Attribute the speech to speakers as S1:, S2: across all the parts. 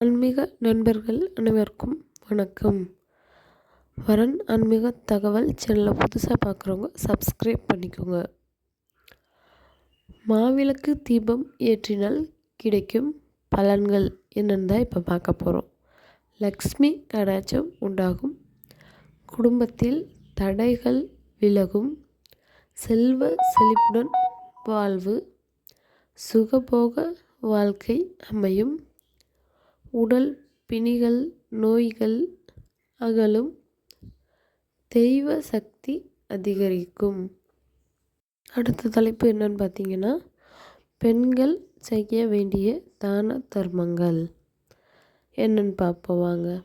S1: ஆன்மீக நண்பர்கள் அனைவருக்கும் வணக்கம். வரன் ஆன்மீக தகவல் சேனலை புதுசாக பார்க்குறவங்க சப்ஸ்கிரைப் பண்ணிக்கோங்க. மாவிளக்கு தீபம் ஏற்றினால் கிடைக்கும் பலன்கள் என்னன்னு தான் இப்போ பார்க்க போகிறோம் லக்ஷ்மி கடாச்சம் உண்டாகும். குடும்பத்தில் தடைகள் விலகும். செல்வ செழிப்புடன் வாழ்வு. சுகபோக வாழ்க்கை அமையும். உடல் பிணிகள் நோய்கள் அகலும். தெய்வ சக்தி அதிகரிக்கும். அடுத்த தலைப்பு என்னன்னு பார்த்தீங்கன்னா பெண்கள் செய்ய வேண்டிய தான தர்மங்கள். என்னன்னு பார்ப்போம் வாங்க.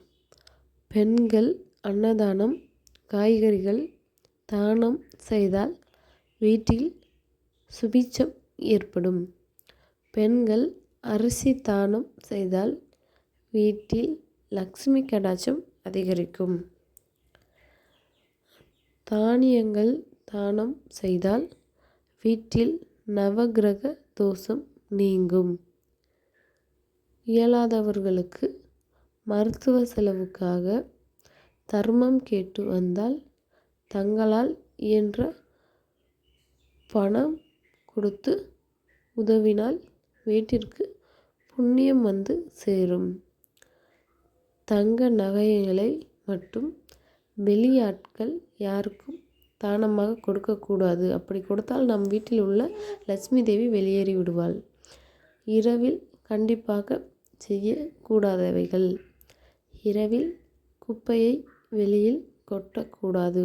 S1: பெண்கள் அன்னதானம் காய்கறிகள் தானம் செய்தால் வீட்டில் சுபிச்சம் ஏற்படும். பெண்கள் அரிசி தானம் செய்தால் வீட்டில் லக்ஷ்மி கடாச்சம் அதிகரிக்கும். தானியங்கள் தானம் செய்தால் வீட்டில் நவகிரக தோஷம் நீங்கும். இயலாதவர்களுக்கு மருத்துவ செலவுக்காக தர்மம் கேட்டு வந்தால் தங்களால் இயன்ற பணம் கொடுத்து உதவினால் வீட்டிற்கு புண்ணியம் வந்து சேரும். தங்க நகைகளை மட்டும் வெளியாட்கள் யாருக்கும் தானமாக கொடுக்கக்கூடாது. அப்படி கொடுத்தால் நம் வீட்டில் உள்ள லட்சுமி தேவி வெளியேறி விடுவாள். இரவில் கண்டிப்பாக செய்யக்கூடாதவைகள். இரவில் குப்பையை வெளியில் கொட்டக்கூடாது.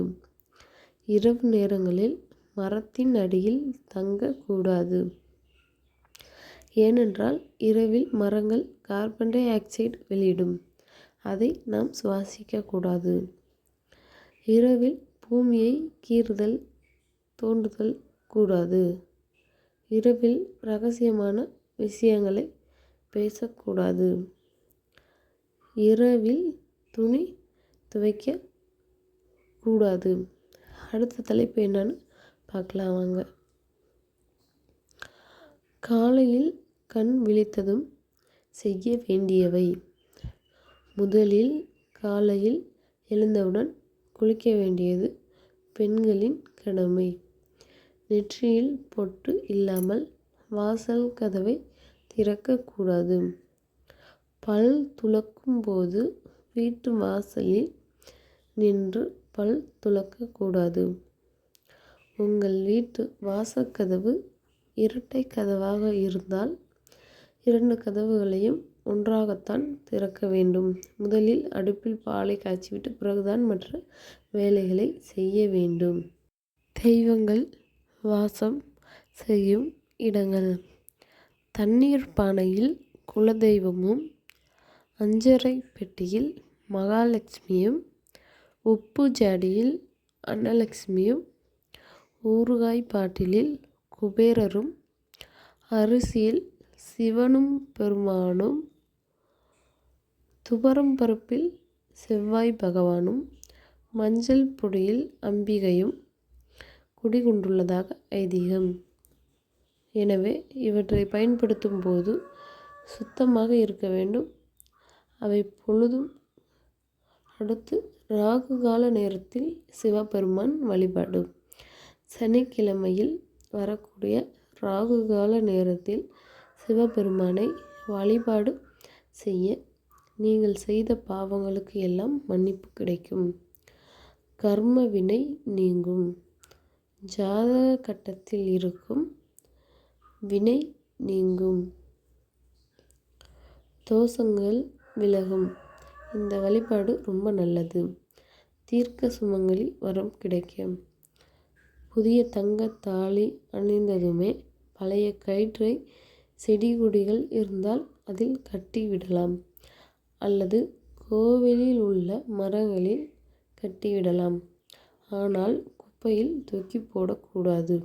S1: இரவு நேரங்களில் மரத்தின் அடியில் தங்கக்கூடாது. ஏனென்றால் இரவில் மரங்கள் கார்பன் டை ஆக்சைடு வெளியிடும். அதை நாம் சுவாசிக்கக்கூடாது. இரவில் பூமியை கீறுதல் தோண்டுதல் கூடாது. இரவில் ரகசியமான விஷயங்களை பேசக்கூடாது. இரவில் துணி துவைக்க கூடாது அடுத்த தலைப்பு என்னன்னு பார்க்கலாம் வாங்க. காலையில் கண் விழித்ததும் செய்ய வேண்டியவை. முதலில் காலையில் எழுந்தவுடன் குளிக்க வேண்டியது பெண்களின் கடமை. நெற்றியில் பொட்டு இல்லாமல் வாசல் கதவை திறக்கக்கூடாது பல் துலக்கும் போது வீட்டு வாசலில் நின்று பல் துலக்கக்கூடாது உங்கள் வீட்டு வாசக்கதவு இரட்டை கதவாக இருந்தால் இரண்டு கதவுகளையும் ஒன்றாகத்தான் திறக்க வேண்டும். முதலில் அடுப்பில் பாலை காய்ச்சிவிட்டு பிறகுதான் மற்ற வேலைகளை செய்ய வேண்டும். தெய்வங்கள் வாசம் செய்யும் இடங்கள். தண்ணீர் பானையில் குலதெய்வமும் அஞ்சரை பெட்டியில் மகாலட்சுமியும் உப்பு ஜாடியில் அன்னலட்சுமியும் ஊறுகாய் பாட்டிலில் குபேரரும் அரிசியில் சிவனும் பெருமானும் துவரம் பருப்பில் செவ்வாய் பகவானும் மஞ்சள் பொடியில் அம்பிகையும் குடிகொண்டுள்ளதாக ஐதீகம். எனவே இவற்றை பயன்படுத்தும் போது சுத்தமாக இருக்க வேண்டும். அவை பொழுதும் அடுத்து ராகு கால நேரத்தில் சிவபெருமான் வழிபாடு சனிக்கிழமையில் வரக்கூடிய ராகு கால நேரத்தில் சிவபெருமானை வழிபாடு செய்ய நீங்கள் செய்த பாவங்களுக்கு எல்லாம் மன்னிப்பு கிடைக்கும். கர்ம வினை நீங்கும். ஜாதக கட்டத்தில் இருக்கும் வினை நீங்கும். தோஷங்கள் விலகும். இந்த வழிபாடு ரொம்ப நல்லது. தீர்க்க சுமங்கலி வரம் கிடைக்கும். புதிய தங்க தாலி அணிந்ததுமே பழைய கயிற்றை செடி கொடிகள் இருந்தால் அதில் கட்டி விடலாம். அல்லது கோவிலில் உள்ள மரங்களில் கட்டிவிடலாம். ஆனால் குப்பையில் தூக்கி போடக்கூடாது.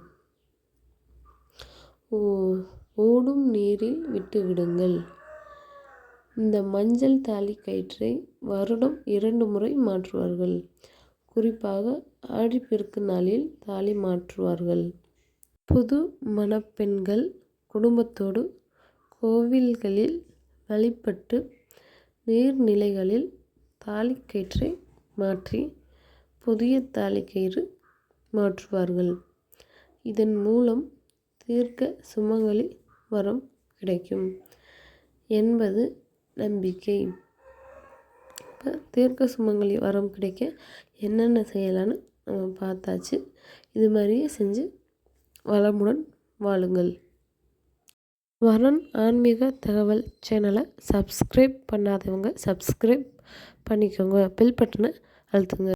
S1: ஓ ஓடும் நீரில் விட்டுவிடுங்கள். இந்த மஞ்சள் தாலி கயிற்றை வருடம் இரண்டு முறை மாற்றுவார்கள். குறிப்பாக ஆடிப்பெருக்கு நாளில் தாலி மாற்றுவார்கள். புது மணப்பெண்கள் குடும்பத்தோடு கோவில்களில் வழிபட்டு நீர்நிலைகளில் தாலிக்கயிற்றை மாற்றி புதிய தாலிக்கயிறு மாற்றுவார்கள். இதன் மூலம் தீர்க்க சுமங்கலி வரம் கிடைக்கும் என்பது நம்பிக்கை. இப்போ தீர்க்க சுமங்கலி வரம் கிடைக்க என்னென்ன செய்யலான்னு நம்ம பார்த்தாச்சு. இது மாதிரியே செஞ்சு வளமுடன் வாழுங்கள். வரன் ஆன்மீக தகவல் சேனலை சப்ஸ்கிரைப் பண்ணாதவங்க சப்ஸ்கிரைப் பண்ணிக்கோங்க. பெல் பட்டனை அழுத்துங்க.